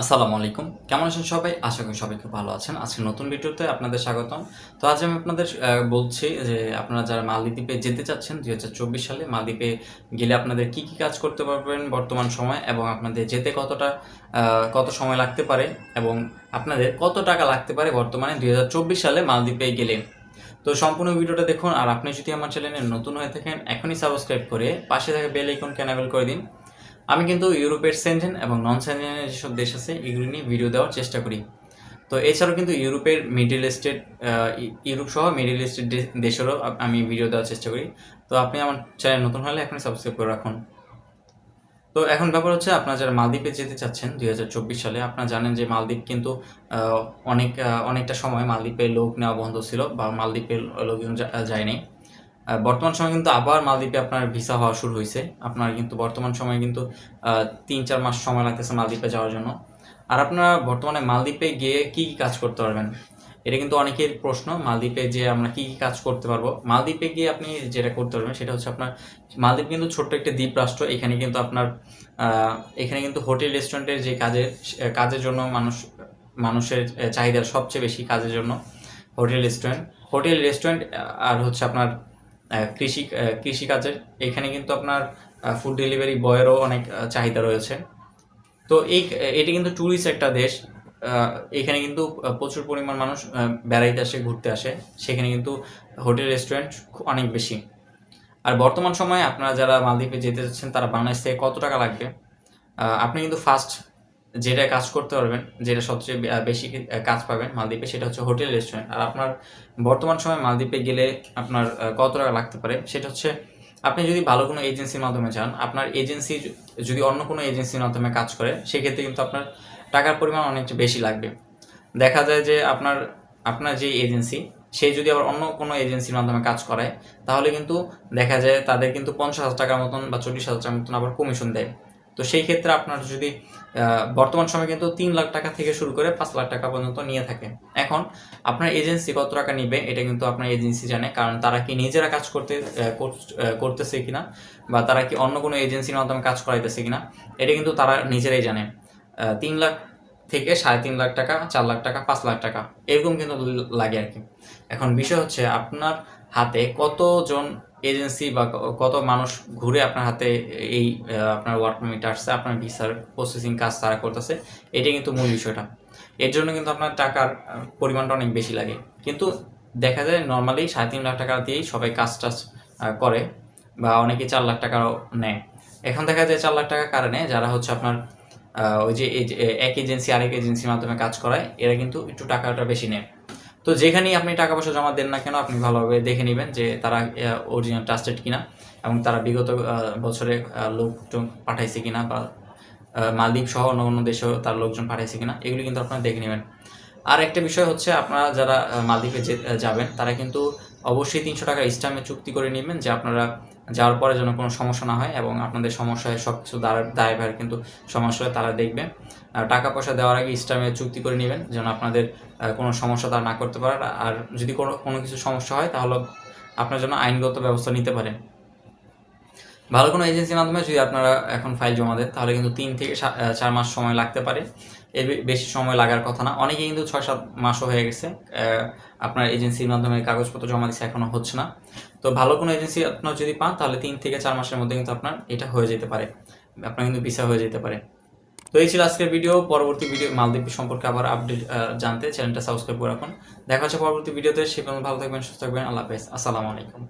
আসসালামু আলাইকুম। কেমন আছেন সবাই? আশা করি সবাই খুব ভালো আছেন। আজকে নতুন ভিডিওতে আপনাদের স্বাগতম। তো আজ আমি আপনাদের বলছি যে আপনারা যারা মালদ্বীপে যেতে চাচ্ছেন, দুই হাজার চব্বিশ সালে মালদ্বীপে গেলে আপনাদের কি কি কাজ করতে পারবেন বর্তমান সময় এবং আপনাদের যেতে কতটা কত সময় লাগতে পারে এবং আপনাদের কত টাকা লাগতে পারে বর্তমানে দুই হাজার চব্বিশ সালে মালদ্বীপে গেলে। তো সম্পূর্ণ ভিডিওটা দেখুন আর আপনি যদি আমার চ্যানেলে নতুন হয়ে থাকেন, এখনই সাবস্ক্রাইব করে পাশে থাকা বেল আইকনকে ক্যানাবেল করে দিন। আমি কিন্তু ইউরোপের সেনজেন এবং নন সেনজেনের যেসব দেশ আছে, এগুলি নিয়ে ভিডিও দেওয়ার চেষ্টা করি। তো এছাড়াও কিন্তু ইউরোপের মিডিল ইস্টের ইউরোপ সহ মিডিল ইস্টের দেশেরও আমি ভিডিও দেওয়ার চেষ্টা করি। তো আপনি আমার চ্যানেল নতুন হলে এখন সাবস্ক্রাইব করে রাখুন। তো এখন ব্যাপার হচ্ছে, আপনারা যারা মালদ্বীপে যেতে চাচ্ছেন, দুই হাজার চব্বিশ সালে, আপনারা জানেন যে মালদ্বীপ কিন্তু অনেক অনেকটা সময় মালদ্বীপে লোক নেওয়া বন্ধ ছিল বা মালদ্বীপের লোকজন যায়নি। বর্তমান সময় কিন্তু আবার মালদ্বীপে আপনার ভিসা হওয়া শুরু হয়েছে। আপনার কিন্তু বর্তমান সময়ে কিন্তু তিন চার মাস সময় লাগতেছে মালদ্বীপে যাওয়ার জন্য। আর আপনারা বর্তমানে মালদ্বীপে গিয়ে কি কি কাজ করতে পারবেন? এটা কিন্তু অনেকের প্রশ্ন, মালদ্বীপে যে আমরা কি কি কাজ করতে পারব। মালদ্বীপে গিয়ে আপনি যেটা করতে পারবেন সেটা হচ্ছে আপনার, মালদ্বীপ কিন্তু ছোট্ট একটা দ্বীপ রাষ্ট্র এখানে কিন্তু আপনার এখানে কিন্তু হোটেল, রেস্টুরেন্টের যে কাজের কাজের জন্য মানুষ, মানুষের চাহিদা সবচেয়ে বেশি কাজের জন্য হোটেল, রেস্টুরেন্ট। হোটেল, রেস্টুরেন্ট আর হচ্ছে আপনার কৃষি কৃষিকাজের। এখানে কিন্তু আপনার ফুড ডেলিভারি বয়েরও অনেক চাহিদা রয়েছে। তো এই, এটি কিন্তু ট্যুরিস্ট একটা দেশ। এখানে কিন্তু প্রচুর পরিমাণ মানুষ বেড়াইতে আসে, ঘুরতে আসে। সেখানে কিন্তু হোটেল রেস্টুরেন্ট অনেক বেশি। আর বর্তমান সময়ে আপনারা যারা মালদ্বীপে যেতে চাচ্ছেন তারা বাংলাদেশ থেকে কত টাকা লাগবে? আপনি কিন্তু ফার্স্ট যেটা কাজ করতে পারবেন, যেটা সবচেয়ে বেশি কাজ পাবেন মালদ্বীপে, সেটা হচ্ছে হোটেল, রেস্টুরেন্ট। আর আপনার বর্তমান সময় মালদ্বীপে গেলে আপনার কত টাকা লাগতে পারে? সেটা হচ্ছে আপনি যদি ভালো কোনো এজেন্সির মাধ্যমে যান, আপনার এজেন্সি যদি অন্য কোনো এজেন্সির মাধ্যমে কাজ করে, সেক্ষেত্রে কিন্তু আপনার টাকার পরিমাণ অনেকটা বেশি লাগবে। দেখা যায় যে আপনার আপনার যে এজেন্সি, সে যদি আবার অন্য কোনো এজেন্সির মাধ্যমে কাজ করায়, তাহলে কিন্তু দেখা যায় তাদের কিন্তু পঞ্চাশ হাজার টাকার মতন বা চল্লিশ হাজার টাকার মতন আবার কমিশন দেয়। তো সেই ক্ষেত্রে আপনার যদি বর্তমান সময় কিন্তু তিন লাখ টাকা থেকে শুরু করে পাঁচ লাখ টাকা পর্যন্ত নিয়ে থাকে এখন আপনার এজেন্সি কত টাকা নিবে এটা কিন্তু আপনার এজেন্সি জানে, কারণ তারা কি নিজেরা কাজ করতে করতেছে কিনা বা তারা কি অন্য কোনো এজেন্সির মাধ্যমে কাজ করাইতেছে কিনা, এটা কিন্তু তারা নিজেরাই জানে। তিন লাখ থেকে সাড়ে তিন লাখ টাকা, চার লাখ টাকা, পাঁচ লাখ টাকা, এরকম কিন্তু লাগে আর কি। এখন বিষয় হচ্ছে আপনার হাতে কতজন এজেন্সি বা কত মানুষ ঘুরে আপনার হাতে এই আপনার ওয়ার্ক পারমিট আসছে আপনার ভিসার প্রসেসিং কাজ তারা করতেছে এটা কিন্তু মূল বিষয়টা। এর জন্য কিন্তু আপনার টাকার পরিমাণটা অনেক বেশি লাগে। কিন্তু দেখা যায় নর্মালি সাড়ে তিন লাখ টাকা দিয়েই সবাই কাজ টাজ করে বা অনেকে চার লাখ টাকাও নেয়। এখন দেখা যায় চার লাখ টাকা কারণে যারা হচ্ছে আপনার ওই যে, এক এজেন্সি আরেক এজেন্সির মাধ্যমে কাজ করায় এরা কিন্তু একটু টাকাটা বেশি নেয়। তো যেখানেই আপনি টাকা পয়সা জমা দেন না কেন, আপনি ভালোভাবে দেখে নেবেন যে তারা অরিজিনাল ট্রাস্টেড কিনা এবং তারা বিগত বছরে লোক লোকজন পাঠাইছে কিনা বা মালদ্বীপ সহ অন্য অন্য দেশেও তার লোকজন পাঠাইছে কিনা, এগুলি কিন্তু আপনারা দেখে নেবেন। আর একটা বিষয় হচ্ছে আপনারা যারা মালদ্বীপে যাবেন, তারা কিন্তু অবশ্যই তিনশো টাকা স্টামে চুক্তি করে নেবেন যে আপনারা যাওয়ার পরে যেন কোনো সমস্যা না হয় এবং আপনাদের সমস্যায় সব কিছু দায় দায়ভার কিন্তু সমস্যা তারা দেখবে। টাকা পয়সা দেওয়ার আগে ইস্টামে চুক্তি করে নেবেন যেন আপনাদের কোনো সমস্যা তারা না করতে পারে। আর যদি কোনো কোনো কিছু সমস্যা হয় তাহলে আপনার জন্য আইনগত ব্যবস্থা নিতে পারেন। ভালো কোনো এজেন্সির মাধ্যমে যদি আপনারা এখন ফাইল জমা দেন, তাহলে কিন্তু তিন থেকে চার মাস সময় লাগতে পারে। এর বেশি সময় লাগার কথা না। অনেকে কিন্তু ছয় সাত মাসও হয়ে গেছে আপনার এজেন্সির মাধ্যমে কাগজপত্র জমা দিচ্ছে এখনও হচ্ছে না। তো ভালো কোনো এজেন্সি আপনার যদি পান, তাহলে তিন থেকে চার মাসের মধ্যে কিন্তু আপনার এটা হয়ে যেতে পারে। আপনার কিন্তু ভিসা হয়ে যেতে পারে। তো এই ছিল আজকের ভিডিও পরবর্তী ভিডিও মালদ্বীপ সম্পর্কে আবার আপডেট জানতে চ্যানেলটা সাবস্ক্রাইব করে রাখুন। দেখা হচ্ছে পরবর্তী ভিডিওতে সে পর্যন্ত ভালো থাকবেন, সুস্থ থাকবেন। আল্লাহ হাফেজ। আসসালামু আলাইকুম।